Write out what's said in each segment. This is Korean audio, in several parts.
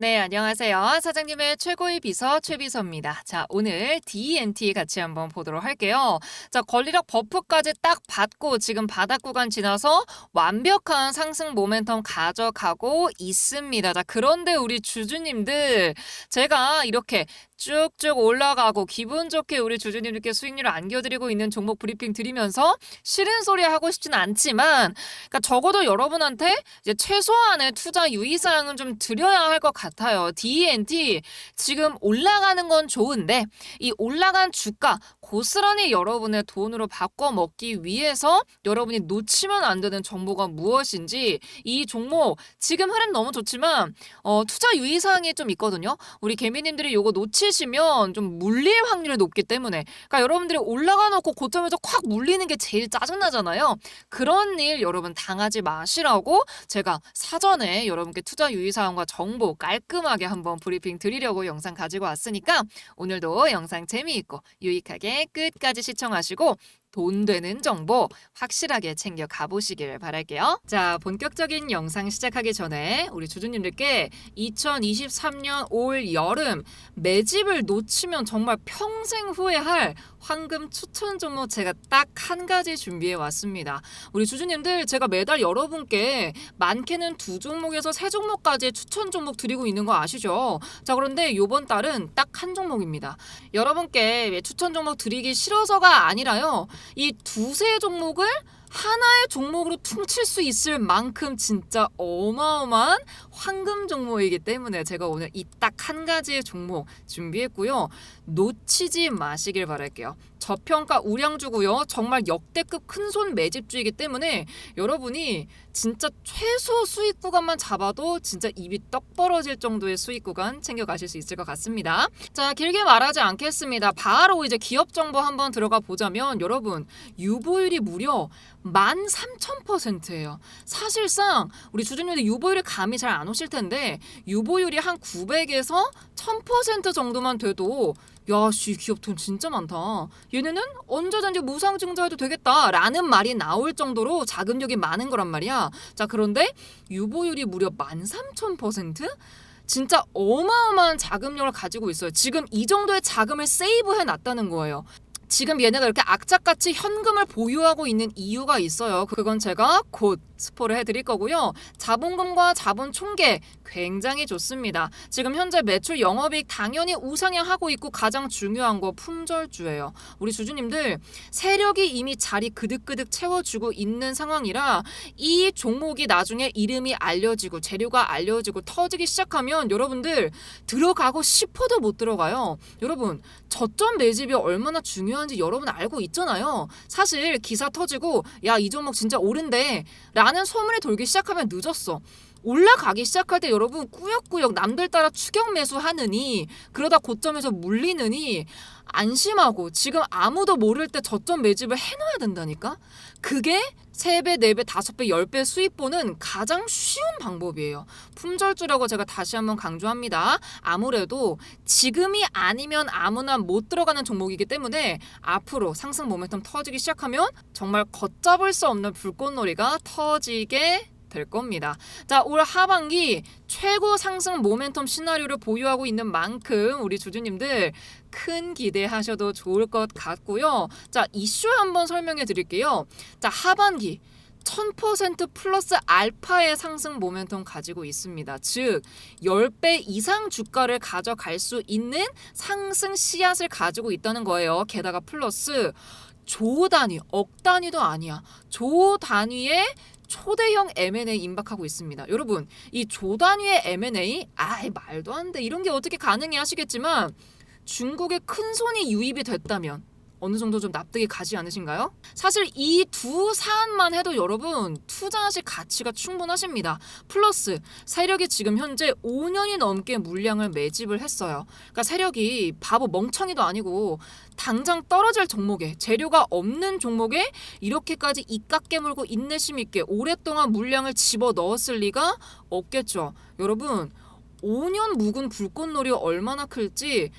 네, 안녕하세요. 사장님의 최고의 비서 최비서입니다. 자, 오늘 DNT 같이 한번 보도록 할게요. 자, 권리력 버프까지 딱 받고 지금 바닥 구간 지나서 완벽한 상승 모멘텀 가져가고 있습니다. 자, 그런데 우리 주주님들 제가 이렇게 쭉쭉 올라가고 기분 좋게 우리 주주님들께 수익률을 안겨드리고 있는 종목 브리핑 드리면서 싫은 소리 하고 싶진 않지만 그러니까 적어도 여러분한테 이제 최소한의 투자 유의사항은 좀 드려야 할 것 같아요. DNT 지금 올라가는 건 좋은데 이 올라간 주가 고스란히 여러분의 돈으로 바꿔 먹기 위해서 여러분이 놓치면 안 되는 정보가 무엇인지 이 종목 지금 흐름 너무 좋지만 어, 투자 유의사항이 좀 있거든요. 우리 개미님들이 요거 놓치시면 좀 물릴 확률이 높기 때문에 그러니까 여러분들이 올라가 놓고 고점에서 콱 물리는 게 제일 짜증나잖아요. 그런 일 여러분 당하지 마시라고 제가 사전에 여러분께 투자 유의사항과 정보 깔끔하게 한번 브리핑 드리려고 영상 가지고 왔으니까 오늘도 영상 재미있고 유익하게 끝까지 시청하시고 돈 되는 정보 확실하게 챙겨 가보시길 바랄게요. 자, 본격적인 영상 시작하기 전에 우리 주주님들께 2023년 올 여름 매집을 놓치면 정말 평생 후회할 황금 추천 종목 제가 딱 한 가지 준비해 왔습니다. 우리 주주님들 제가 매달 여러분께 많게는 두 종목에서 세 종목까지 추천 종목 드리고 있는 거 아시죠? 자, 그런데 요번 달은 딱 한 종목입니다. 여러분께 추천 종목 드리기 싫어서가 아니라요. 이 두세 종목을 하나의 종목으로 퉁칠 수 있을 만큼 진짜 어마어마한 황금 종목이기 때문에 제가 오늘 이 딱 한 가지의 종목 준비했고요. 놓치지 마시길 바랄게요. 저평가 우량주고요. 정말 역대급 큰 손 매집주이기 때문에 여러분이 진짜 최소 수익 구간만 잡아도 진짜 입이 떡 벌어질 정도의 수익 구간 챙겨 가실 수 있을 것 같습니다. 자, 길게 말하지 않겠습니다. 바로 이제 기업 정보 한번 들어가 보자면 여러분 유보율이 무려 13,000%예요. 사실상 우리 주주님들 유보율이 감이 잘 안 오실 텐데 유보율이 한 900에서 1000% 정도만 돼도 야, 씨, 기업 돈 진짜 많다. 얘네는 언제든지 무상 증자해도 되겠다라는 말이 나올 정도로 자금력이 많은 거란 말이야. 자, 그런데 유보율이 무려 13,000%? 진짜 어마어마한 자금력을 가지고 있어요. 지금 이 정도의 자금을 세이브해 놨다는 거예요. 지금 얘네가 이렇게 악착같이 현금을 보유하고 있는 이유가 있어요. 그건 제가 곧 스포를 해드릴 거고요. 자본금과 자본 총계 굉장히 좋습니다. 지금 현재 매출 영업이익 당연히 우상향하고 있고 가장 중요한 거 품절주예요. 우리 주주님들 세력이 이미 자리 그득그득 채워주고 있는 상황이라 이 종목이 나중에 이름이 알려지고 재료가 알려지고 터지기 시작하면 여러분들 들어가고 싶어도 못 들어가요. 여러분 저점 매집이 얼마나 중요한지 여러분 알고 있잖아요. 사실 기사 터지고 야 이 종목 진짜 오른데 라는 소문이 돌기 시작하면 늦었어. 올라가기 시작할 때 여러분 꾸역꾸역 남들 따라 추격 매수하느니 그러다 고점에서 물리느니 안심하고 지금 아무도 모를 때 저점 매집을 해놔야 된다니까 그게 3배, 4배, 5배, 10배 수입 보는 가장 쉬운 방법이에요. 품절주라고 제가 다시 한번 강조합니다. 아무래도 지금이 아니면 아무나 못 들어가는 종목이기 때문에 앞으로 상승 모멘텀 터지기 시작하면 정말 걷잡을 수 없는 불꽃놀이가 터지게 될 겁니다. 자, 올 하반기 최고 상승 모멘텀 시나리오를 보유하고 있는 만큼 우리 주주님들 큰 기대하셔도 좋을 것 같고요. 자, 이슈 한번 설명해 드릴게요. 자, 하반기 1000% 플러스 알파의 상승 모멘텀 가지고 있습니다. 즉, 10배 이상 주가를 가져갈 수 있는 상승 씨앗을 가지고 있다는 거예요. 게다가 플러스 조 단위, 억 단위도 아니야. 조 단위의 초대형 M&A 임박하고 있습니다. 여러분, 이 조 단위의 M&A, 아이 말도 안 돼. 이런 게 어떻게 가능해 하시겠지만 중국의 큰 손이 유입이 됐다면 어느 정도 좀 납득이 가지 않으신가요? 사실 이 두 사안만 해도 여러분 투자하실 가치가 충분하십니다. 플러스 세력이 지금 현재 5년이 넘게 물량을 매집을 했어요. 그러니까 세력이 바보 멍청이도 아니고 당장 떨어질 종목에 재료가 없는 종목에 이렇게까지 입각 깨물고 인내심 있게 오랫동안 물량을 집어 넣었을 리가 없겠죠. 여러분 5년 묵은 불꽃놀이 얼마나 클지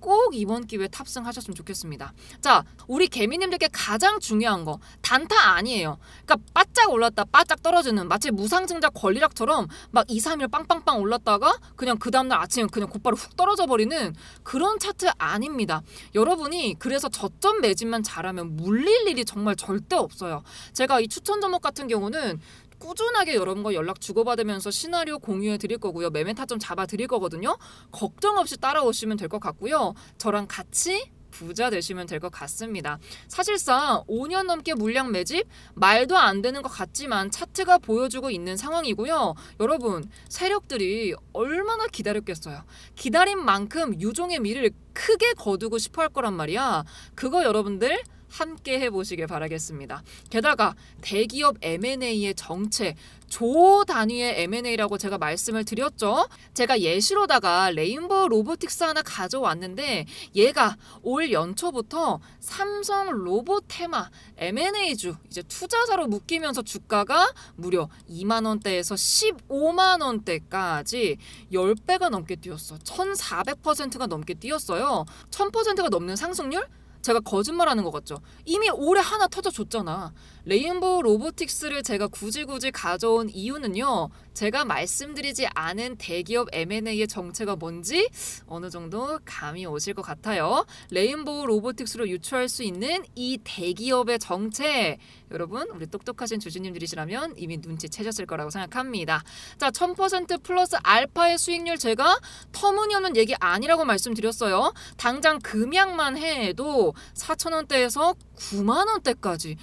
꼭 이번 기회에 탑승하셨으면 좋겠습니다. 자, 우리 개미님들께 가장 중요한 거 단타 아니에요. 그러니까 바짝 올랐다 바짝 떨어지는 마치 무상증자 권리락처럼 막 2, 3일 빵빵빵 올랐다가 그냥 그 다음날 아침에 그냥 곧바로 훅 떨어져 버리는 그런 차트 아닙니다. 여러분이 그래서 저점 매집만 잘하면 물릴 일이 정말 절대 없어요. 제가 이 추천 종목 같은 경우는 꾸준하게 여러분과 연락 주고받으면서 시나리오 공유해 드릴 거고요. 매매 타점 잡아 드릴 거거든요. 걱정 없이 따라오시면 될 것 같고요. 저랑 같이 부자 되시면 될 것 같습니다. 사실상 5년 넘게 물량 매집 말도 안 되는 것 같지만 차트가 보여주고 있는 상황이고요. 여러분 세력들이 얼마나 기다렸겠어요. 기다린 만큼 유종의 미를 크게 거두고 싶어 할 거란 말이야. 그거 여러분들 함께 해보시길 바라겠습니다. 게다가 대기업 M&A의 정체 조 단위의 M&A라고 제가 말씀을 드렸죠. 제가 예시로다가 레인보우 로보틱스 하나 가져왔는데 얘가 올 연초부터 삼성 로보테마 M&A주 이제 투자자로 묶이면서 주가가 무려 2만 원대에서 15만 원대까지 10배가 넘게 뛰었어. 1,400%가 넘게 뛰었어요. 1,000%가 넘는 상승률? 제가 거짓말하는 것 같죠. 이미 올해 하나 터져줬잖아. 레인보우 로보틱스를 제가 굳이 굳이 가져온 이유는요. 제가 말씀드리지 않은 대기업 M&A의 정체가 뭔지 어느 정도 감이 오실 것 같아요. 레인보우 로보틱스로 유추할 수 있는 이 대기업의 정체 여러분 우리 똑똑하신 주주님들이시라면 이미 눈치채셨을 거라고 생각합니다. 자, 1000% 플러스 알파의 수익률 제가 터무니없는 얘기 아니라고 말씀드렸어요. 당장 금약만 해도 4,000원대에서 9만 원대까지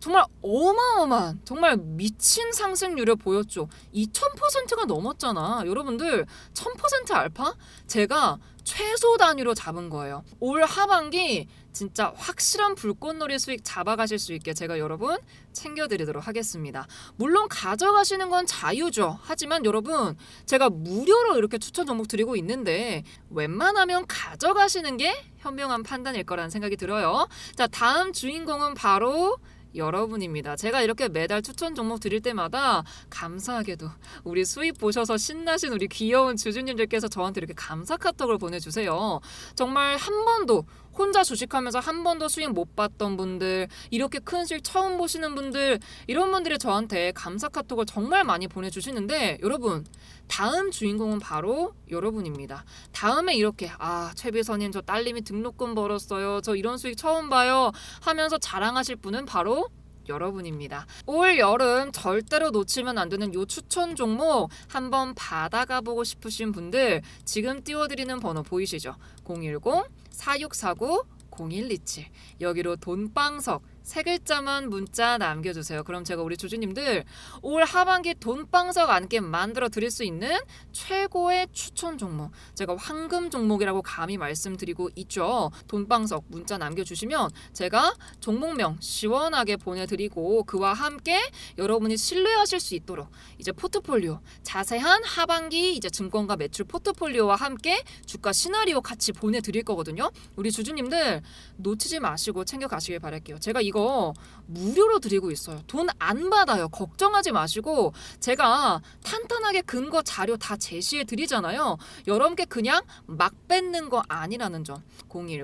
정말 어마어마한 정말 미친 상승률을 보였죠. 2,000%가 넘었잖아. 여러분들 1,000% 알파? 제가 최소 단위로 잡은 거예요. 올 하반기 진짜 확실한 불꽃놀이 수익 잡아가실 수 있게 제가 여러분 챙겨드리도록 하겠습니다. 물론 가져가시는 건 자유죠. 하지만 여러분 제가 무료로 이렇게 추천 종목 드리고 있는데 웬만하면 가져가시는 게 현명한 판단일 거라는 생각이 들어요. 자 다음 주인공은 바로 여러분입니다. 제가 이렇게 매달 추천 종목 드릴 때마다 감사하게도 우리 수입 보셔서 신나신 우리 귀여운 주주님들께서 저한테 이렇게 감사 카톡을 보내주세요. 정말 한 번도 혼자 주식하면서 한 번도 수익 못 봤던 분들, 이렇게 큰 수익 처음 보시는 분들, 이런 분들이 저한테 감사 카톡을 정말 많이 보내주시는데 여러분 다음 주인공은 바로 여러분입니다. 다음에 이렇게 아 최비선님 저 딸님이 등록금 벌었어요. 저 이런 수익 처음 봐요. 하면서 자랑하실 분은 바로 여러분입니다. 올 여름 절대로 놓치면 안 되는 요 추천 종목 한번 받아가 보고 싶으신 분들 지금 띄워드리는 번호 보이시죠? 010 4649 0127 여기로 돈방석 세 글자만 문자 남겨주세요. 그럼 제가 우리 주주님들 올 하반기 돈방석 안게 만들어 드릴 수 있는 최고의 추천 종목 제가 황금 종목이라고 감히 말씀드리고 있죠. 돈방석 문자 남겨주시면 제가 종목명 시원하게 보내드리고 그와 함께 여러분이 신뢰하실 수 있도록 이제 포트폴리오 자세한 하반기 이제 증권가 매출 포트폴리오와 함께 주가 시나리오 같이 보내드릴 거거든요. 우리 주주님들 놓치지 마시고 챙겨 가시길 바랄게요. 제가 이거 무료로 드리고 있어요. 돈 안 받아요. 걱정하지 마시고 제가 탄탄하게 근거 자료 다 제시해 드리잖아요. 여러분께 그냥 막 뺏는 거 아니라는 점. 010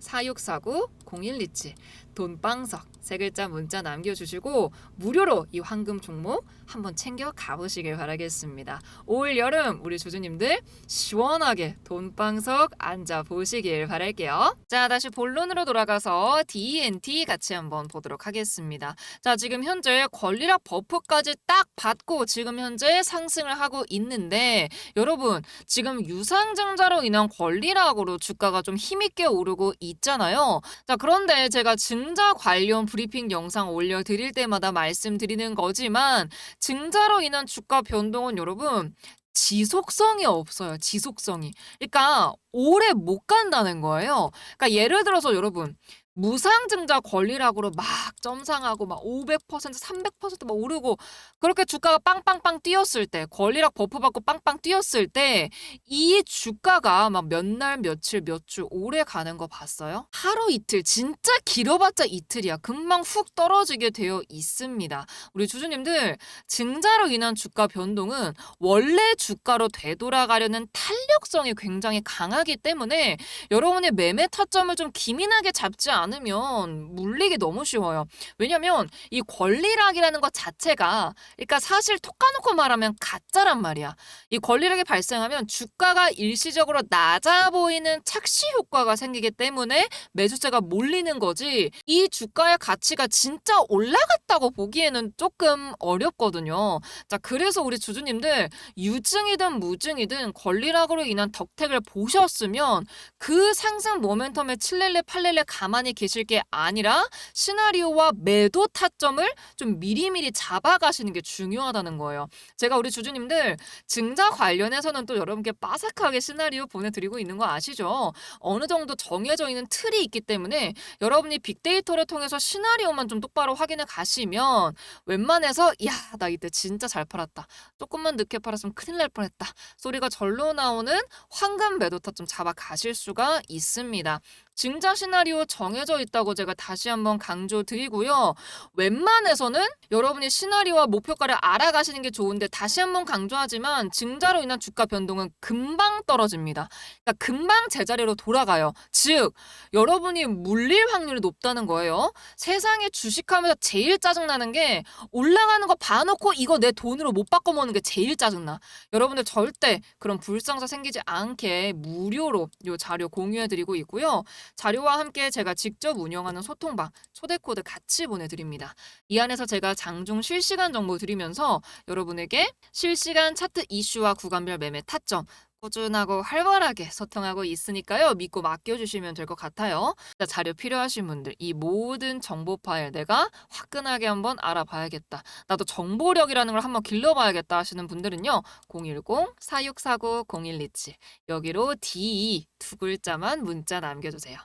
4649 0127 돈방석 세 글자 문자 남겨주시고 무료로 이 황금 종목 한번 챙겨 가보시길 바라겠습니다. 올 여름 우리 주주님들 시원하게 돈방석 앉아 보시길 바랄게요. 자 다시 본론으로 돌아가서 D&T 같이 한번 보도록 하겠습니다. 자 지금 현재 권리락 버프까지 딱 받고 지금 현재 상승을 하고 있는데 여러분 지금 유상증자로 인한 권리락으로 주가가 좀 힘있게 오르고 있잖아요. 자 그런데 제가 증자 관련 브리핑 영상 올려드릴 때마다 말씀드리는 거지만 증자로 인한 주가 변동은 여러분 지속성이 없어요. 지속성이. 그러니까 오래 못 간다는 거예요. 그러니까 예를 들어서 여러분 무상증자 권리락으로 막 점상하고 막 500% 300%막 오르고 그렇게 주가가 빵빵빵 뛰었을 때 권리락 버프 받고 빵빵 뛰었을 때 이 주가가 막 몇 날 며칠 몇 주 오래 가는 거 봤어요? 하루 이틀 진짜 길어봤자 이틀이야. 금방 훅 떨어지게 되어 있습니다. 우리 주주님들 증자로 인한 주가 변동은 원래 주가로 되돌아가려는 탄력성이 굉장히 강하기 때문에 여러분의 매매 타점을 좀 기민하게 잡지 않 으면 물리기 너무 쉬워요. 왜냐면 이 권리락이라는 것 자체가 그러니까 사실 톡 까놓고 말하면 가짜란 말이야. 이 권리락이 발생하면 주가가 일시적으로 낮아 보이는 착시 효과가 생기기 때문에 매수세가 몰리는 거지 이 주가의 가치가 진짜 올라갔다고 보기에는 조금 어렵거든요. 자, 그래서 우리 주주님들 유증이든 무증이든 권리락으로 인한 덕택을 보셨으면 그 상승 모멘텀에 칠렐레 팔렐레 가만히 계실 게 아니라 시나리오와 매도 타점을 좀 미리미리 잡아가시는 게 중요하다는 거예요. 제가 우리 주주님들 증자 관련해서는 또 여러분께 빠삭하게 시나리오 보내드리고 있는 거 아시죠? 어느 정도 정해져 있는 틀이 있기 때문에 여러분이 빅데이터를 통해서 시나리오만 좀 똑바로 확인해 가시면 웬만해서 야 나 이때 진짜 잘 팔았다. 조금만 늦게 팔았으면 큰일 날 뻔했다. 소리가 절로 나오는 황금 매도타 좀 잡아 가실 수가 있습니다. 증자 시나리오 정해져 있다고 제가 다시 한번 강조 드리고요. 웬만해서는 여러분이 시나리오와 목표가를 알아가시는 게 좋은데 다시 한번 강조하지만 증자로 인한 주가 변동은 금방 떨어집니다. 그러니까 금방 제자리로 돌아가요. 즉 여러분이 물릴 확률이 높다는 거예요. 세상에 주식하면서 제일 짜증나는 게 올라가는 거 봐놓고 이거 내 돈으로 못 바꿔 먹는 게 제일 짜증나. 여러분들 절대 그런 불상사 생기지 않게 무료로 요 자료 공유해드리고 있고요. 자료와 함께 제가 직접 운영하는 소통방 초대 코드 같이 보내드립니다. 이 안에서 제가 장중 실시간 정보 드리면서 여러분에게 실시간 차트 이슈와 구간별 매매 타점 꾸준하고 활발하게 소통하고 있으니까요. 믿고 맡겨주시면 될 것 같아요. 자, 자료 필요하신 분들 이 모든 정보 파일 내가 화끈하게 한번 알아봐야겠다. 나도 정보력이라는 걸 한번 길러봐야겠다 하시는 분들은요. 010-4649-0127 여기로 D 두 글자만 문자 남겨주세요.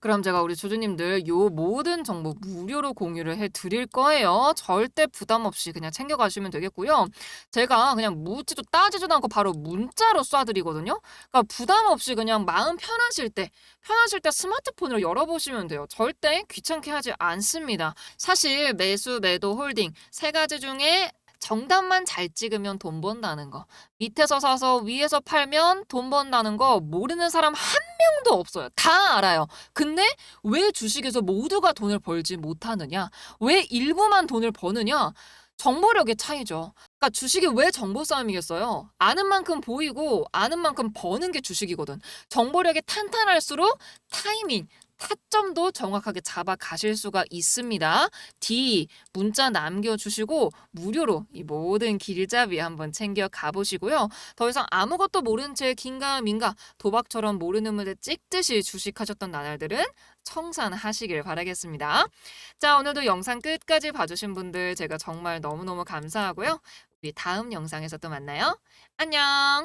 그럼 제가 우리 주주님들 요 모든 정보 무료로 공유를 해 드릴 거예요. 절대 부담 없이 그냥 챙겨 가시면 되겠고요. 제가 그냥 묻지도 따지지도 않고 바로 문자로 쏴 드리거든요. 그러니까 부담 없이 그냥 마음 편하실 때 편하실 때 스마트폰으로 열어 보시면 돼요. 절대 귀찮게 하지 않습니다. 사실 매수, 매도, 홀딩 세 가지 중에 정답만 잘 찍으면 돈 번다는 거. 밑에서 사서 위에서 팔면 돈 번다는 거 모르는 사람 한 명도 없어요. 다 알아요. 근데 왜 주식에서 모두가 돈을 벌지 못하느냐? 왜 일부만 돈을 버느냐? 정보력의 차이죠. 그러니까 주식이 왜 정보 싸움이겠어요? 아는 만큼 보이고 아는 만큼 버는 게 주식이거든. 정보력이 탄탄할수록 타이밍, 타점도 정확하게 잡아 가실 수가 있습니다. D 문자 남겨주시고 무료로 이 모든 길잡이 한번 챙겨 가보시고요. 더 이상 아무것도 모른 채 긴가 민가 도박처럼 모르는 물에 찍듯이 주식하셨던 나날들은 청산하시길 바라겠습니다. 자 오늘도 영상 끝까지 봐주신 분들 제가 정말 너무너무 감사하고요. 우리 다음 영상에서 또 만나요. 안녕.